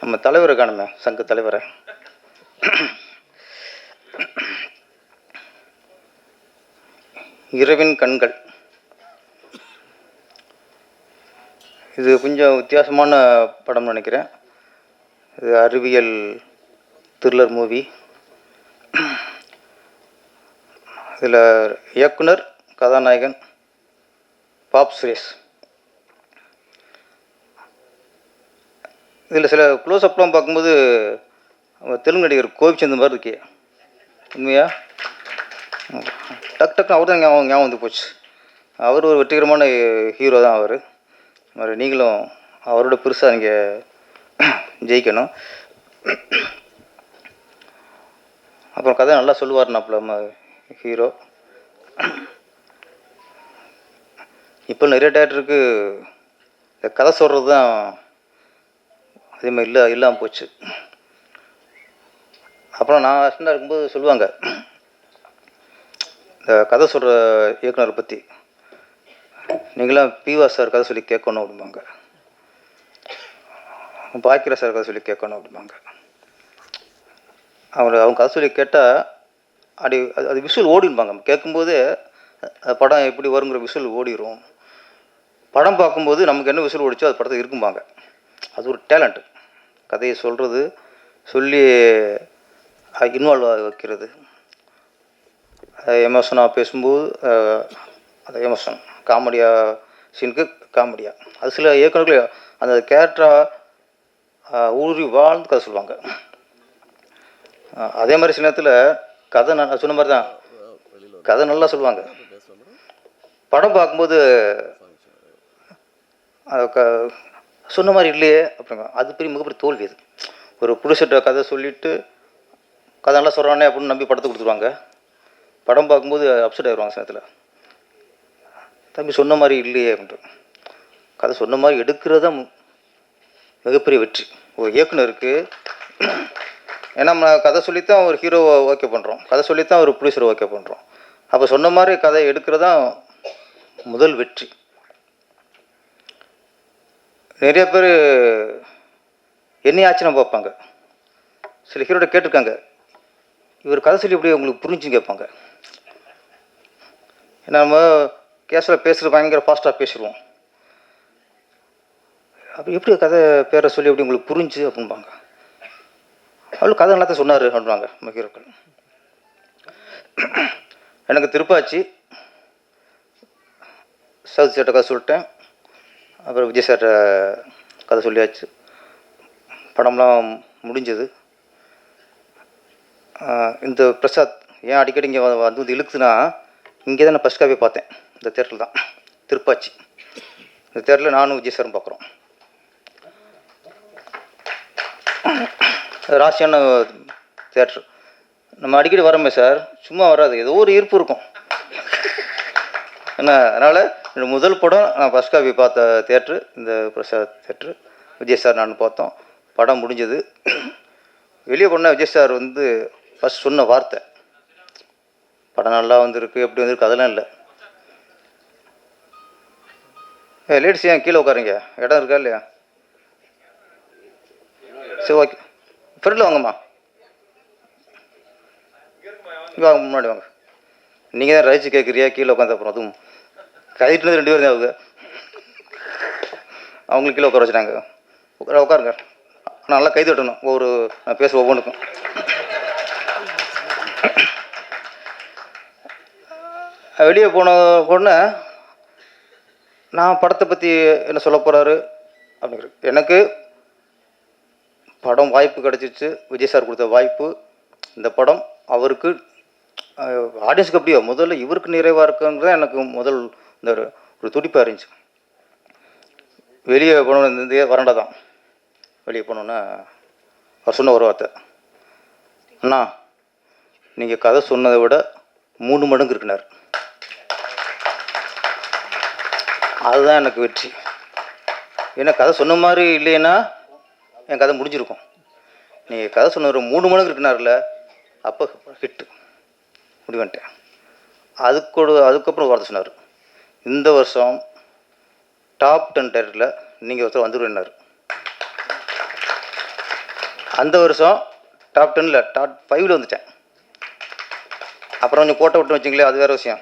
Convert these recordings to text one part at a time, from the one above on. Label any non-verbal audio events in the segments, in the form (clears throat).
நம்ம தலைவரை காணுமே சங்க தலைவரை. இரவின் கண்கள். இது கொஞ்சம் வித்தியாசமான படம்னு நினைக்கிறேன். இது அறிவியல் த்ரில்லர் மூவி இதில் இயக்குனர் கதாநாயகன் பாப் சுரேஷ். இதில் சில க்ளோஸ்அப்லாம் பார்க்கும்போது தெலுங்கு நடிகர் கோபிச்சந்த் மாதிரி இருக்கே. உண்மையா? டக் டக்குன்னு அவர் தான் ஞாபகம் ஞாபகம் வந்து போச்சு. அவர் ஒரு வெற்றிகரமான ஹீரோ தான் அவர். மாதிரி நீங்களும் அவரோட பெருசாக நீங்கள் (clears throat) ஜெயிக்கணும். அப்புறம் கதை நல்லா சொல்லுவார் நம்ம நம்ம ஹீரோ இப்போ நிறைய டேரக்டருக்கு இந்த கதை சொல்கிறது தான் அதேமாதிரி இல்லை இல்லாமல் போச்சு. அப்புறம் நான் அசிஸ்டண்டாக இருக்கும்போது சொல்லுவாங்க இந்த கதை சொல்கிற இயக்குனரை பற்றி நீங்களாம் பிவா சார் கதை சொல்லி கேட்கணும் அப்படிம்பாங்க. பாக்கிரா சார் கதை சொல்லி கேட்கணும் அப்படிம்பாங்க. அவங்க அவங்க கதை சொல்லி கேட்டால் அப்படி அது அது விசுவல் ஓடிடும்பாங்க. கேட்கும்போது அந்த படம் எப்படி வருங்கிற விசுவல் ஓடிடும் படம் பார்க்கும்போது நமக்கு என்ன விசுவல் ஓடிச்சோ அது படத்தில் இருக்கும்பாங்க. அது ஒரு டேலண்ட்டு கதையை சொல்கிறது சொல்லி இன்வால்வ் ஆக வைக்கிறது. எமோஷனாக பேசும்போது அந்த எமோஷன் காமெடியாக சீனுக்கு காமெடியாக அது சில இயக்குநர்கள் அந்த கேரக்டராக ஊறி வாழ்ந்து கதை சொல்லுவாங்க. அதே மாதிரி சில நேரத்தில் கதை நான் சொன்ன மாதிரி தான். கதை நல்லா சொல்லுவாங்க. படம் பார்க்கும்போது க சொன்ன மாதிரி இல்லையே அப்படிங்க அது பெரிய மிகப்பெரிய தோல்வி அது. ஒரு புருஷட்ட கதை சொல்லிவிட்டு கதை நல்லா சொல்கிறானே அப்படின்னு நம்பி படத்தை கொடுத்துருவாங்க. படம் பார்க்கும்போது அப்செட் ஆகிடுவாங்க சில தம்பி சொன்ன மாதிரி இல்லையே அப்படின்ட்டு. கதை சொன்ன மாதிரி எடுக்கிறது தான் மிகப்பெரிய வெற்றி. ஒரு இயக்குனருக்கு ஏன்னா நம்ம கதை சொல்லித்தான் ஒரு ஹீரோவை ஓகே பண்ணுறோம் கதை சொல்லித்தான் ஒரு ப்ரொடியூசரை ஓகே பண்ணுறோம் அப்போ சொன்ன மாதிரி கதை எடுக்கிறது தான் முதல் வெற்றி. நிறைய பேர் என்னைய ஆச்சரியம் பார்ப்பாங்க சில ஹீரோட கேட்டிருக்காங்க. இவர் கதை சொல்லி எப்படி உங்களுக்கு புரிஞ்சுன்னு கேட்பாங்க. ஏன்னா நம்ம கேஸில் பேசுகிற பயங்கர ஃபாஸ்ட்டாக பேசிடுவோம். அப்போ எப்படி கதை பேரை சொல்லி எப்படி உங்களுக்கு புரிஞ்சு அப்படின்பாங்க அவ்வளோ கதை நல்லா சொன்னார் அப்படின்வாங்க நம்ம ஹீரோக்கள். எனக்கு திருப்பாச்சி. சவுத் சேட்டை கதை சொல்லிட்டேன். அப்புறம் விஜய் சார் கதை சொல்லியாச்சு. படம்லாம் முடிஞ்சது. இந்த பிரசாத் ஏன் அடிக்கடி இங்கே வந்து வந்து இழுக்குதுன்னா இங்கே தான் நான் ஃபஸ்ட் காப்பி பார்த்தேன். இந்த தேட்டரில் தான். திருப்பாச்சி. இந்த தேட்டரில் நானும் விஜய் சாரும் பார்க்குறோம். ராசியான தேட்ரு நம்ம அடிக்கடி வரோமே சார். சும்மா வராது. ஏதோ ஒரு ஈர்ப்பு இருக்கும். என்ன அதனால் முதல் படம் நான் ஃபஸ்ட் காப்பி பார்த்த தேட்ரு இந்த பிரசாத் தேட்ரு விஜய் சார் நான் பார்த்தோம். படம் முடிஞ்சது. வெளியே போனால் விஜய் சார் வந்து ஃபஸ்ட் சொன்ன வார்த்தை. படம் நல்லா வந்திருக்கு எப்படி வந்திருக்கு அதெல்லாம் இல்லை. ஏ லேடிஸ் ஏன் கீழே உட்காருங்க? இடம் இருக்கா இல்லையா? சரி ஓகே ஃப்ரெண்டில் வாங்கம்மா. வாங்க முன்னாடி வாங்க. நீங்கள் தான் ரைச்சு கேட்குறியா கீழே உட்காந்து அப்புறம் அதுவும். கைட்டுனது ரெண்டு பேரும் தான் அவங்க அவங்களுக்கு கீழே உட்கார வச்சுட்டாங்க. உட்கார உட்காருங்க. நல்லா கை தட்டணும். ஒவ்வொரு நான் பேச ஒவ்வொன்றுக்கும். வெளியே போன உடனே நான் படத்தை பற்றி என்ன சொல்ல போகிறாரு அப்படிங்கிற எனக்கு படம் வாய்ப்பு கிடச்சிருச்சு. விஜய் சார் கொடுத்த வாய்ப்பு. இந்த படம் அவருக்கு ஆடியன்ஸுக்கு அப்படியோ முதல்ல இவருக்கு நிறைவாக இருக்குங்கிறத எனக்கு முதல் இந்த ஒரு ஒரு துடிப்பாக இருந்துச்சு. வெளியே போனோன்னு இருந்தே வறண்டா தான். வெளியே போனோன்னா அவர் சொன்ன ஒரு வார்த்தை. அண்ணா நீங்கள் கதை சொன்னதை விட மூணு மடங்கு இருக்குனார். அதுதான் எனக்கு வெற்றி. ஏன்னா கதை சொன்ன மாதிரி இல்லைன்னா என் கதை முடிஞ்சிருக்கும். நீங்கள் கதை சொன்ன ஒரு மூணு மடங்கு இருக்குனார்ல அப்போ ஹிட்டு முடிவன்ட்டேன். அதுக்கூட அதுக்கப்புறம் வார்த்தை சொன்னார். இந்த வருஷம் டாப் டென் டேரக்டரில் நீங்கள் ஒருத்தர் வந்துருவேன்னார் அந்த வருஷம் டாப் டென்னில் டாப் ஃபைவ்ல வந்துட்டேன். அப்புறம் கொஞ்சம் கோட்டை விட்டு வச்சிங்களே அது வேறு விஷயம்.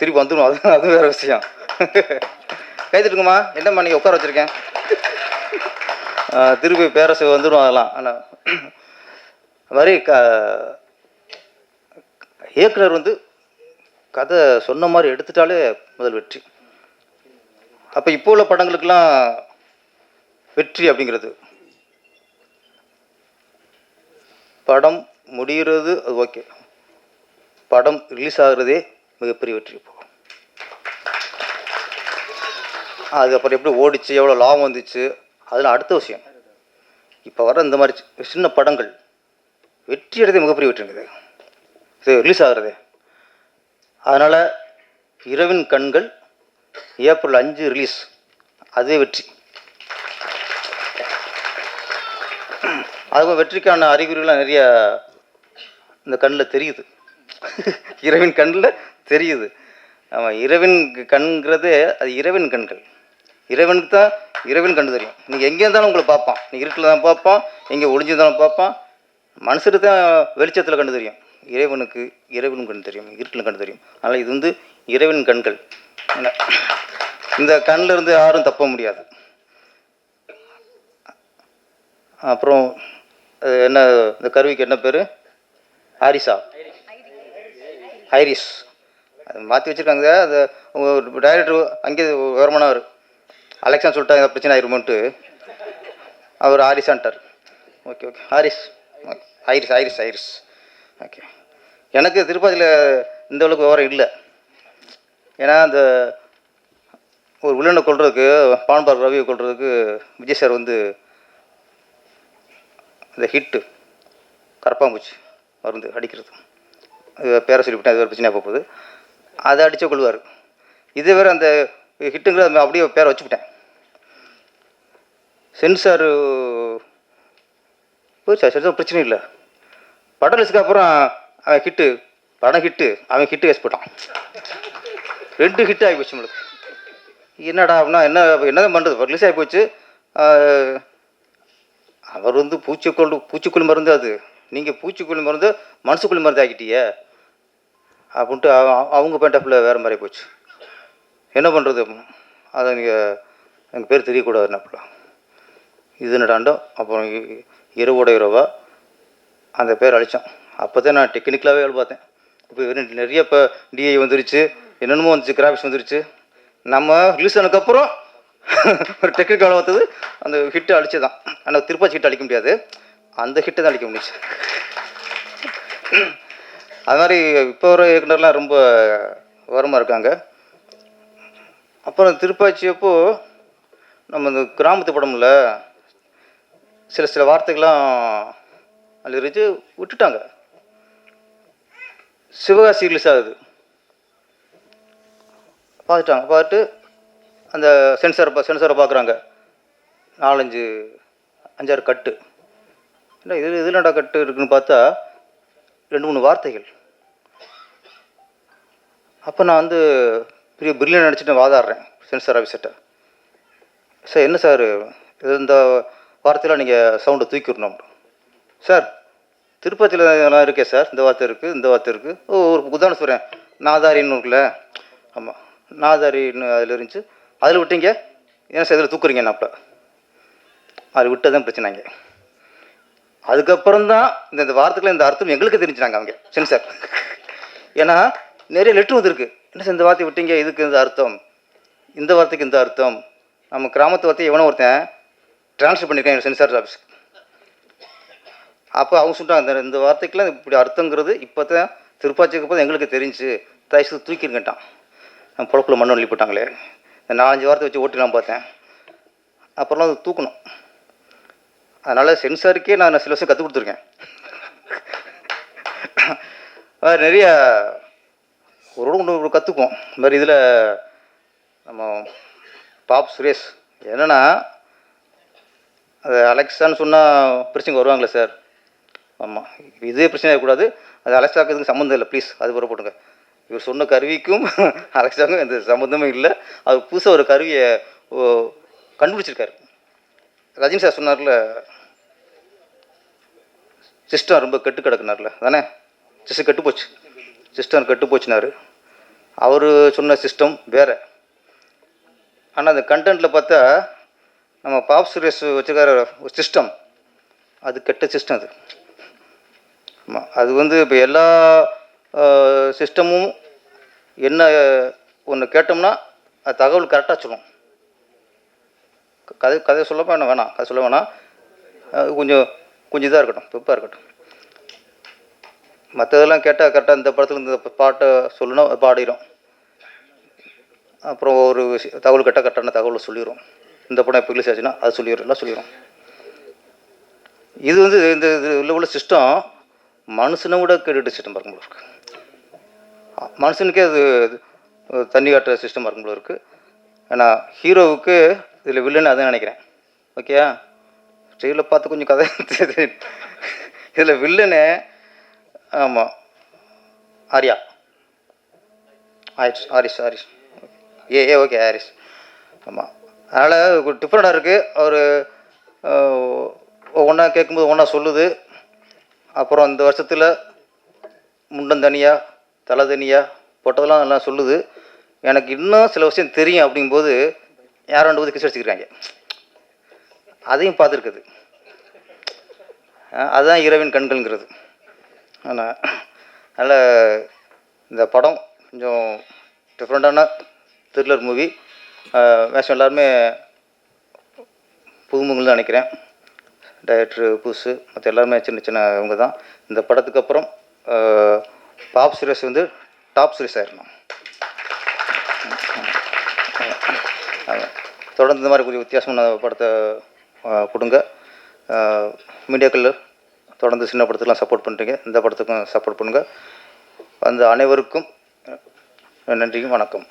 திருப்பி வந்துடும் அது அது வேறு விஷயம். கைத்துட்டுங்கம்மா என்னம்மா நீங்கள் உட்கார வச்சுருக்கேன்? திருப்பி பேரரசு வந்துடும் அதெல்லாம். ஆனால் மாதிரி க இயக்குனர் வந்து கதை சொன்ன மாதிரி எடுத்துட்டாலே முதல் வெற்றி. அப்போ இப்போ உள்ள படங்களுக்கெல்லாம் வெற்றி அப்படிங்கிறது. படம் முடிகிறது அது ஓகே. படம் ரிலீஸ் ஆகுறதே மிகப்பெரிய வெற்றி இப்போ. அதுக்கப்புறம் எப்படி ஓடிச்சு எவ்வளோ லாபம் வந்துச்சு அதெல்லாம் அடுத்த விஷயம். இப்போ வர இந்த மாதிரி சி- சின்ன படங்கள் வெற்றி அடைதே மிகப்பெரிய வெற்றிங்கிறது இது ரிலீஸ் ஆகுறது. அதனால் இரவின் கண்கள் ஏப்ரல் அஞ்சு ரிலீஸ் அதே வெற்றி. அதுவும் வெற்றிக்கான அறிகுறிகள்லாம் நிறைய இந்த கண்ணில் தெரியுது. இரவின் கண்ணில் தெரியுது. ஆமாம் இரவின் கண்கிறதே அது இரவின் கண்கள். இறைவனுக்கு தான் இரவின் கண்டு தெரியும். நீங்கள் எங்கே இருந்தாலும் உங்களை பார்ப்பான். நீ இருட்டில் தான் பார்ப்பான் எங்கே ஒளிஞ்சிருந்தாலும் பார்ப்பான். மனுஷருக்கு தான் வெளிச்சத்தில் கண்டு தெரியும். இறைவனுக்கு இறைவன் கண் தெரியும் இருட்டில் கண்டு தெரியும். அதனால் இது வந்து இறைவன் கண்கள். என்ன? இந்த கண்ணில் இருந்து யாரும் தப்ப முடியாது. அப்புறம் அது என்ன இந்த கருவிக்கு என்ன பேர்? ஹாரிஸா ஹைரிஸ். அது மாற்றி வச்சுருக்காங்க அது டைரக்டர் அங்கே வருமானவர் அலெக்சான்னு சொல்லிட்டாங்க பிரச்சனை ஆயிருமோன்ட்டு. அவர் ஹாரிஸான்ட்டார் okay okay Harris. Okay Iris Iris Iris okay எனக்கு திருப்பதியில் இந்த அளவுக்கு விவரம் இல்லை. ஏன்னா அந்த ஒரு வில்லனை கொள்றதுக்கு பான்பார் ரவியை கொள்றதுக்கு விஜய் சார் வந்து இந்த ஹிட்டு கரப்பாம்பூச்சி மருந்து அடிக்கிறது. அது பேரை சொல்லிவிட்டேன் அது வேறு பிரச்சனையாக போகுது. அதை அடித்து கொள்வார் இதே வேறு அந்த ஹிட்டுங்கிறத அப்படியே பேரை வச்சுக்கிட்டேன் சென்சார் போச்சா சென்சார் பிரச்சனை இல்லை. பட்டலிஸ்க்கு அப்புறம் அவன் ஹிட்டு படம் ஹிட்டு அவன் ஹிட்டு வேஸ்ட் போட்டான். ரெண்டு ஹிட் ஆகி போச்சு நம்மளுக்கு. என்னடா அப்படின்னா என்ன என்னதான் பண்ணுறது ரிலீஸ் ஆகி போச்சு அவர் வந்து பூச்சிக்கொல்லு பூச்சிக்கொல்லி மருந்து அது. நீங்கள் பூச்சிக்கொல்லி மருந்து மனசுக்குள்ளி மருந்து ஆக்கிட்டீங்க அப்படின்ட்டு அவ- அவங்க பேண்டப்பில் வேறு மாதிரி போச்சு. என்ன பண்ணுறது அதை நீங்கள் எங்கள் பேர் தெரியக்கூடாது அப்படிலாம். இது நடாண்டோம் அப்புறம் இரவோட இரவா? அந்த பேர் அழித்தான் அப்போ தான் நான் டெக்னிக்கலாகவே வேலை பார்த்தேன். இப்போ நிறைய இப்போ டிஐ வந்துருச்சு என்னென்னமோ வந்துச்சு கிராஃபிக்ஸ் வந்துருச்சு. நம்ம ரிலீஸ் ஆனதுக்கப்புறம் (laughs) ஒரு டெக்னிக்கல் பார்த்தது அந்த ஹிட்டு அழிச்சு தான் ஆனால் திருப்பாச்சி ஹிட் அழிக்க முடியாது. அந்த ஹிட்டை தான் அழிக்க முடிச்சு அது மாதிரி இப்போ வர இயக்குனர்லாம் ரொம்ப ஓரமாக இருக்காங்க. அப்புறம் திருப்பாச்சி அப்போது நம்ம இந்த கிராமத்து படம்ல சில சில வார்த்தைகள்லாம் அதில் விட்டுட்டாங்க. சிவகாசி ரிலீஸ் ஆகுது பார்த்துட்டாங்க. பார்த்துட்டு அந்த சென்சாரை பா சென்சாரை பார்க்குறாங்க. நாலஞ்சு அஞ்சாறு கட்டு. இல்லை இது இதில் என்னடா கட்டு இருக்குன்னு பார்த்தா ரெண்டு மூணு வார்த்தைகள். அப்போ நான் வந்து பெரிய பிரில்லியன் நினச்சிட்டு வாதாடுறேன் சென்சார் ஆஃபீஸர்கிட்ட சார் என்ன சார்? இது இந்த வார்த்தையெல்லாம் நீங்கள் சவுண்டை தூக்கிடணும். சார் திருப்பதியில் எல்லாம் இருக்கேன் சார். இந்த வார்த்தை இருக்குது இந்த வார்த்தை இருக்குது ஓ ஒரு உதாரணம் சொல்கிறேன் நாதாரின்னு இருக்குல்ல? ஆமாம் நாதாரின்னு அதில் இருந்துச்சு. அதில் விட்டீங்க. ஏன் சார் இதில் தூக்குறீங்க நாப்ப அது விட்டதான் பிரச்சனைங்க அதுக்கப்புறம் தான் இந்த இந்த வார்த்தைக்குள்ள இந்த அர்த்தம் எங்களுக்கு தெரிஞ்சுனாங்க அவங்க சரி சார். ஏன்னா நிறைய லெட்ரு வந்துருக்கு. என்ன சார் இந்த வார்த்தை விட்டீங்க? இதுக்கு இந்த அர்த்தம். இந்த வார்த்தைக்கு இந்த அர்த்தம். நம்ம கிராமத்து வார்த்தையை எவனோ ஒருத்தன் ட்ரான்ஸ்ஃபர் பண்ணியிருக்கேன் சென்சார் ஆஃபீஸ்க்கு அப்போ அவங்க சொல்லிட்டாங்க இந்த இந்த வார்த்தைக்கெல்லாம் இப்படி அர்த்தங்கிறது இப்போ தான் திருப்பாச்சிக்கு போது எங்களுக்கு தெரிஞ்சு. தயசு தூக்கிருங்கட்டான் நான் பொழப்பில் மண்ணு வழி போட்டாங்களே. இந்த நாலஞ்சு வாரத்தை வச்சு ஓட்டிலாம் பார்த்தேன். அப்புறம் அதை தூக்கணும். அதனால் சென்சாருக்கே நான் சில வருஷம் கற்றுக் கொடுத்துருக்கேன். வேறு நிறைய ஒரு ஒன்று கற்றுக்குவோம் இந்த மாதிரி இதில் நம்ம பாப் சுரேஷ் என்னென்னா அது அலெக்ஸான்னு சொன்னால் பிரச்சனைக்கு வருவாங்களே சார். ஆமாம் இதே பிரச்சனை இருக்கக்கூடாது அது அலெக்சாவுக்கு இதுக்கு சம்மந்தம் இல்லை. ப்ளீஸ் அது பிற போட்டுங்க. இவர் சொன்ன கருவிக்கும் (laughs) அலெக்சாவுக்கும் எந்த சம்மந்தமே இல்லை. அவர் புதுசாக ஒரு கருவியை ஓ, கண்டுபிடிச்சிருக்காரு. ரஜினி சார் சொன்னார்ல சிஸ்டம் ரொம்ப கெட்டு கிடக்குனார்ல. தானே சிஸ்டம் கெட்டு போச்சு. சிஸ்டம் கெட்டு போச்சுனாரு. அவர் சொன்ன சிஸ்டம் வேறு. ஆனால் அந்த கண்டென்ட்டில் பார்த்தா நம்ம பாப் சுரேஷ் வச்சுருக்கார ஒரு சிஸ்டம். அது கெட்ட சிஸ்டம் அது. அது வந்து இப்போ எல்லா சிஸ்டமும் என்ன ஒன்று கேட்டோம்னா அது தகவல் கரெக்டாக சொல்லும். க- கதை கதை சொல்ல வேணாம் வேணாம். கதை சொல்ல வேணாம். அது கொஞ்சம் கொஞ்சம் இதாக இருக்கட்டும். பெப்பாக இருக்கட்டும். மற்றதெல்லாம் கேட்டால் கரெக்டாக இந்த படத்தில் இந்த பாட்டை சொல்லணும் அது பாடிடும் அப்புறம் ஒரு தகவல் கேட்டால் கரெக்டான தகவலை சொல்லிடும் இந்த படம் இப்போ ரிலீஸ் ஆச்சுன்னா அது சொல்லிடும் எல்லாம் சொல்லிடும் இது வந்து இந்த இது உள்ள உள்ள சிஸ்டம் மனுஷனை விட கேட்டுட்டு சிஸ்டம் இருக்கும் போல மனுஷனுக்கே அது தண்ணி காட்டுற சிஸ்டம் இருக்கும் போல ஏன்னா ஆனால் ஹீரோவுக்கு இதில் வில்லன் அதை நினைக்கிறேன். ஓகேயா ஸ்டீலில் பார்த்து கொஞ்சம் கதை இதில் வில்லனு ஆமாம் ஆர்யா. ஆரிஸ் ஆரிஸ் ஆரிஸ் ஏ ஏ ஓகே ஆரிஸ் ஆமாம் அதனால் டிஃப்ரெண்டாக இருக்குது அவர் ஒன்றா கேட்கும்போது ஒன்றா சொல்லுது. அப்புறம் இந்த வருஷத்தில் முண்டம் தனியாக தலை தனியாக போட்டதெல்லாம் எல்லாம் சொல்லுது. எனக்கு இன்னும் சில விஷயம் தெரியும் அப்படிங்கும்போது யாரும் ரெண்டு வந்து கிச்சு அடிச்சுக்கிறாங்க. அதையும் பார்த்துருக்குது. அதுதான் இரவின் கண்கள்ங்கிறது. ஆனால் அதனால் இந்த படம் கொஞ்சம் டிஃப்ரெண்ட்டான த்ரில்லர் மூவி வேஷம் எல்லாருமே புதுமுகங்கள் தான் நினைக்கிறேன். டைரக்டர் புதுசு மற்ற எல்லாருமே சின்ன சின்ன இவங்க தான் இந்த படத்துக்கு அப்புறம் பாப் சுரேஷ் வந்து டாப் சீரியஸ் ஆயிடணும் தொடர்ந்து இந்த மாதிரி கொஞ்சம் வித்தியாசமான படத்தை கொடுங்க. மீடியாக்கள் தொடர்ந்து சின்ன படத்துக்கெலாம் சப்போர்ட் பண்ணுறீங்க இந்த படத்துக்கும் சப்போர்ட் பண்ணுங்கள் அந்த அனைவருக்கும் நன்றியும் வணக்கம்.